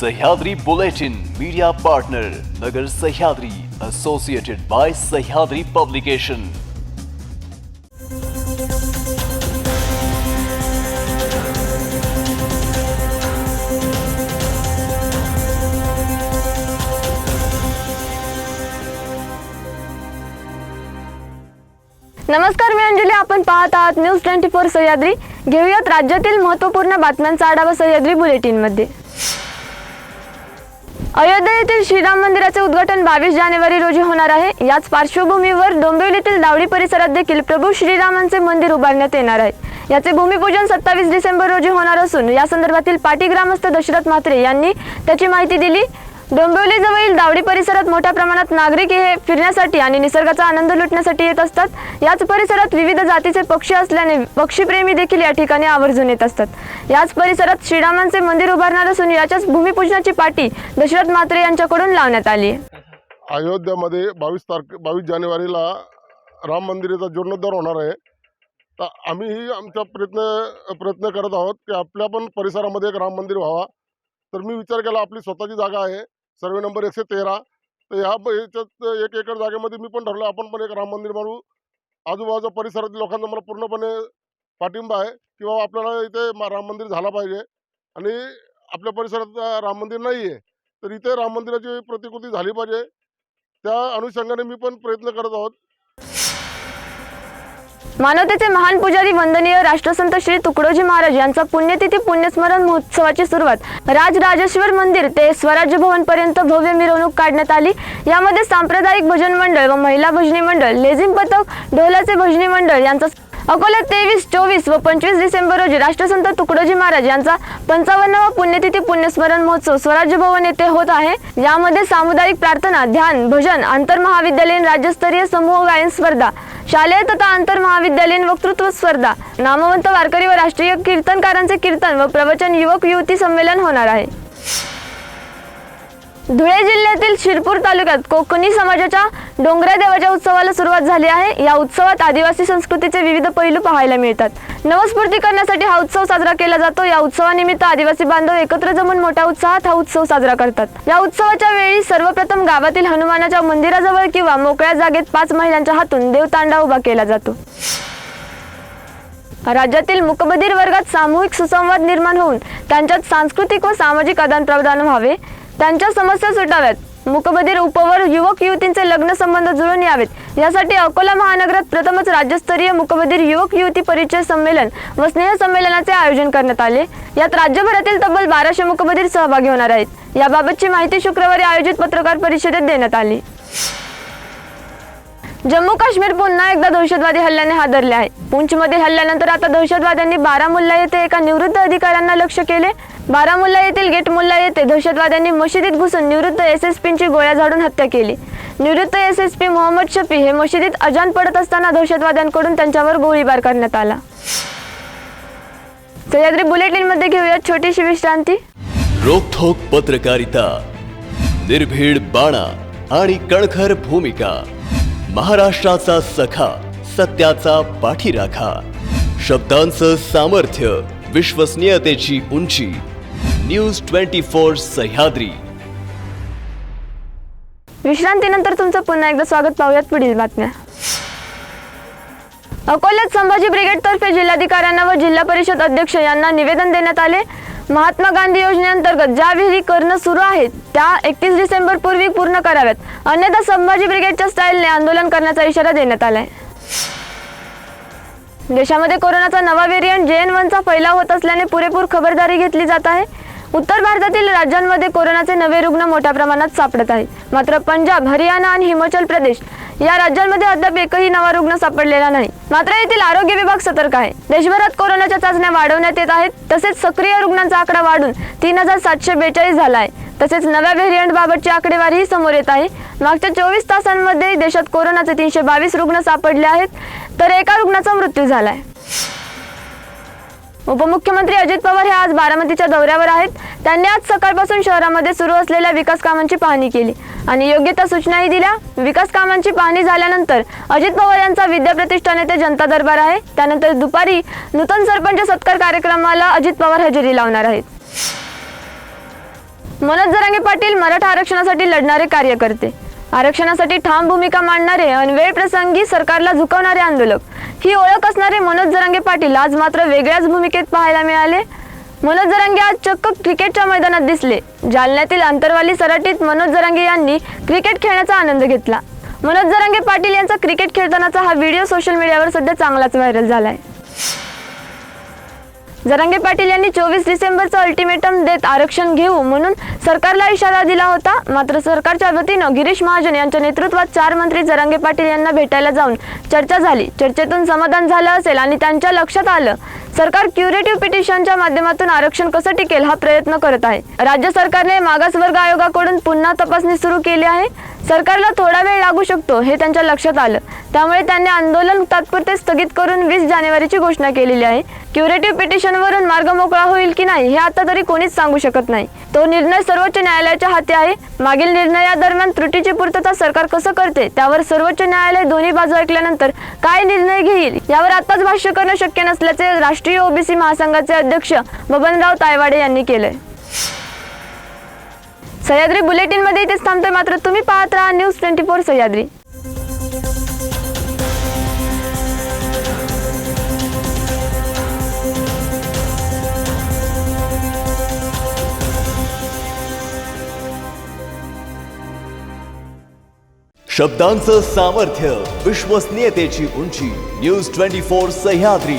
Sahyadri Bulletin media partner Nagar Sahyadri associated by Sahyadri publication नमस्कार मी अंजली. आपण पाहत आहात न्यूज ट्वेंटी फोर सह्याद्री. घेऊयात राज्यातील महत्त्वपूर्ण बातम्यांचा आढावा सह्याद्री बुलेटिनमध्ये. अयोध्या येथील श्रीराम मंदिराचे उद्घाटन बावीस जानेवारी रोजी होणार आहे. याच पार्श्वभूमीवर डोंबिवलीतील दावडी परिसरात देखील प्रभू श्रीरामांचे मंदिर उभारण्यात येणार आहे. याचे भूमिपूजन सत्तावीस डिसेंबर रोजी होणार असून या संदर्भातील पाटी ग्रामस्थ दशरथ म्हात्रे यांनी त्याची माहिती दिली. डोंबिवलीजवळील दावडी परिसरात मोठ्या प्रमाणात नागरिक हे फिरण्यासाठी आणि निसर्गाचा आनंद लुटण्यासाठी येत असतात. याच परिसरात विविध जातीचे पक्षी असल्याने पक्षीप्रेमी देखील या ठिकाणी आवर्जून येत असतात. याच परिसरात श्रीरामांचे मंदिर उभारणार असून याच्याच भूमिपूजनाची पाटी दशरथ म्हात्रे यांच्याकडून लावण्यात आली अयोध्यामध्ये बावीस तारखे बावीस जानेवारीला राम मंदिराचा जीर्णोद्धार होणार आहे. तर आम्हीही आमचा प्रयत्न प्रयत्न करत आहोत की आपल्या पण परिसरामध्ये एक राम मंदिर व्हावा. तर मी विचार केला आपली स्वतःची जागा आहे. सर्वे नंबर एकशे तेरा. तर ह्या ह्याच्यात एक एकर जागेमध्ये मी पण ठरलो आपण पण एक राम मंदिर मारू आजूबाजूच्या परिसरातील लोकांचा मला पूर्णपणे पाठिंबा आहे की बाबा आपल्याला इथे राम मंदिर झाला पाहिजे. आणि आपल्या परिसरात राम मंदिर नाही आहे तर इथे राम मंदिराची प्रतिकृती झाली पाहिजे. त्या अनुषंगाने मी पण प्रयत्न करत आहोत. मानवतेचे महान पुजारी वंदनीय राष्ट्रसंत श्री तुकडोजी महाराज यांचा पुण्यतिथी पुण्यस्मरण महोत्सवाची सुरुवात. राजराजेश्वर मंदिर ते स्वराज्य भवन पर्यंत भव्य मिरवणूक काढण्यात आली. यामध्ये सांप्रदायिक भजन मंडळ व महिला भजनी मंडळ लेझिम पथक ढोलाचे भजनी मंडळ यांचा अकोला तेवीस चोवीस व पंचवीस डिसेंबर रोजी राष्ट्रसंत तुकडोजी महाराज यांचा पंचावन्नवा पुण्यतिथी पुण्यस्मरण महोत्सव स्वराज्य भवन येथे होत आहे. यामध्ये सामुदायिक प्रार्थना ध्यान भजन आंतर महाविद्यालयीन राज्यस्तरीय समूह गायन स्पर्धा शालेय तथा आंतर महाविद्यालयीन वक्तृत्व स्पर्धा नामवंत वारकरी व राष्ट्रीय कीर्तनकारांचे कीर्तन व प्रवचन युवक युवती संमेलन होणार आहे. धुळे जिल्ह्यातील शिरपूर तालुक्यात कोकणी समाजाच्या डोंगरा देवाच्या उत्सवाला सुरुवात झाली आहे. या उत्सवात आदिवासी संस्कृतीचे विविध पैलू पाहायला मिळतात. नवस्फूर्ती करण्यासाठी हा उत्सव साजरा केला जातो. या उत्सवानिमित्त आदिवासी बांधव एकत्र जमून मोठ्या उत्साहात हा उत्सव साजरा करतात. या उत्सवाच्या वेळी सर्वप्रथम गावातील हनुमानाच्या मंदिराजवळ किंवा मोकळ्या जागेत पाच महिलांच्या हातून देवतांडा उभा केला जातो. राज्यातील मुकबधीर वर्गात सामूहिक सुसंवाद निर्माण होऊन त्यांच्यात सांस्कृतिक व सामाजिक आदानप्रदान व्हावे. त्यांच्या समस्या सुटाव्यात. मुकबधीर उपवर युवक युवतींचे लग्न संबंध जुळून यावेत. यासाठी अकोला महानगरात प्रथमच राज्यस्तरीय मुकबधीर युवक युवती परिचय संमेलन व स्नेह संमेलनाचे आयोजन करण्यात आले. यात राज्यभरातील तब्बल बाराशे मुकबधीर सहभागी होणार आहेत. याबाबतची माहिती शुक्रवारी आयोजित पत्रकार परिषदेत देण्यात आली. जम्मू काश्मीर पुन्हा एकदा दहशतवादी हल्ल्याने हादरले आहे पुंछमधील हल्ल्यानंतर आता दहशतवाद्यांनी बारामुल्ला येथे एका निवृत्त अधिकाऱ्यांना लक्ष केले. बारामुल्ला येथील गेट मुल्ला येथे दहशतवाद्यांनी मशिदीत घुसून निवृत्त एस एस पींची गोळ्या झाडून हत्या केली. निवृत्त S S P Mohammed Shafi हे मशिदीत अजान पडत असताना दहशतवाद्यांकडून त्यांच्यावर गोळीबार करण्यात आला. सह्याद्री बुलेटिनमध्ये घेऊयात छोटीशी विश्रांती. रोखोक पत्रकारिता निर्भीड बाणा आणि कणखर भूमिका. महाराष्ट्राचा सखा सत्याचा पाठीराखा. शब्दांचं सामर्थ्य विश्वसनीयतेची उंची. News twenty four Sahyadri. विश्रांतीनंतर तुमचं पुन्हा एकदा स्वागत पाहूयात पुढील बातम्या. अकोल्यात संभाजी ब्रिगेडतर्फे जिल्हाधिकाऱ्यांना व जिल्हा परिषद अध्यक्ष यांना निवेदन देण्यात आले. महात्मा गांधी योजनेअंतर्गत ज्या विहिरी करणं सुरू आहेत त्या एकतीस डिसेंबर पूर्वी पूर्ण कराव्यात. अन्यथा संभाजी ब्रिगेडच्या स्टाईलने आंदोलन करण्याचा इशारा देण्यात आलाय. देशामध्ये कोरोनाचा नवा व्हेरियंट जे एन वनचा फैलाव होत असल्याने पुरेपूर खबरदारी घेतली जात आहे. उत्तर भारतातील राज्यांमध्ये कोरोनाचे नवे रुग्ण मोठ्या प्रमाणात सापडत आहेत. मात्र पंजाब हरियाणा आणि हिमाचल प्रदेश या राज्यांमध्ये अद्याप एकही नवा रुग्ण सापडलेला नाही. मात्र येथील आरोग्य विभाग सतर्क आहे. देशभरात कोरोनाच्या चाचण्या वाढवण्यात येत आहेत. तसेच सक्रिय रुग्णांचा आकडा वाढून तीन हजार सातशे बेचाळीस झाला आहे. तसेच नव्या व्हेरियंट बाबतची आकडेवारीही समोर येत आहे. मागच्या चोवीस तासांमध्ये देशात कोरोनाचे तीनशे बावीस रुग्ण सापडले आहेत तर एका रुग्णाचा मृत्यू झाला आहे उपमुख्यमंत्री अजित पवार हे आज बारामतीच्या दौऱ्यावर आहेत. त्यांनी आज सकाळपासून शहरामध्ये सुरू असलेल्या विकास कामांची पाहणी केली. आणि योग्य त्या सूचनाही दिल्या. विकास कामांची पाहणी झाल्यानंतर अजित पवार यांचा विद्याप्रतिष्ठान येथे जनता दरबार आहे. त्यानंतर दुपारी नूतन सरपंच सत्कार कार्यक्रमाला अजित पवार हजेरी लावणार आहेत. मनोज जरांगे पाटील मराठा आरक्षणासाठी लढणारे कार्यकर्ते. आरक्षणासाठी ठाम भूमिका मांडणारे आणि वेळ प्रसंगी सरकारला झुकवणारे आंदोलक. ही ओळख असणारे मनोज जरांगे पाटील आज मात्र वेगळ्याच भूमिकेत पाहायला मिळाले. मनोज जरांगे आज चक्क क्रिकेटच्या मैदानात दिसले. जालन्यातील आंतरवाली सराटीत मनोज जरांगे यांनी क्रिकेट खेळण्याचा आनंद घेतला. मनोज जरांगे पाटील यांचा क्रिकेट खेळतानाचा हा व्हिडिओ सोशल मीडियावर सध्या चांगलाच व्हायरल झालाय. जरांगे पाटील यांनी चोवीस डिसेंबरचा अल्टिमेटम देत आरक्षण घेऊ म्हणून सरकारला इशारा दिला होता. मात्र सरकारच्या वतीनं गिरीश महाजन यांच्या नेतृत्वात चार मंत्री जरांगे पाटील यांना भेटायला जाऊन चर्चा झाली. चर्चेतून समाधान झालं असेल आणि त्यांच्या लक्षात आलं सरकार क्युरेटिव्ह पिटिशनच्या माध्यमातून आरक्षण कसं टिकेल हा प्रयत्न करत आहे. राज्य सरकारने मागासवर्ग आयोगाकडून पुन्हा तपासणी सुरू केली आहे. सरकारला थोडा वेळ लागू शकतो हे त्यांच्या लक्षात आलं. त्यामुळे त्यांनी आंदोलन तात्पुरते स्थगित करून वीस जानेवारीची घोषणा केलेली आहे. क्युरेटिव्ह पिटिशनवरून मार्ग मोकळा होईल की नाही हे आता तरी कोणीच सांगू शकत नाही. तो निर्णय सर्वोच्च न्यायालयाच्या हाती आहे. मागील निर्णयादरम्यान त्रुटीची पूर्तता सरकार कसं करते त्यावर सर्वोच्च न्यायालय दोन्ही बाजू ऐकल्यानंतर काय निर्णय घेईल यावर आताच भाष्य करणं शक्य नसल्याचे राष्ट्र राष्ट्रीय ओबीसी महासंघाचे अध्यक्ष बबनराव तायवाडे यांनी केलंय. सह्याद्री बुलेटिनमध्ये इथेच थांबतोय मात्र तुम्ही पाहत राहा न्यूज ट्वेंटी फोर सह्याद्री. शब्दांचं सामर्थ्य विश्वसनीयतेची उंची न्यूज ट्वेंटी फोर सह्याद्री.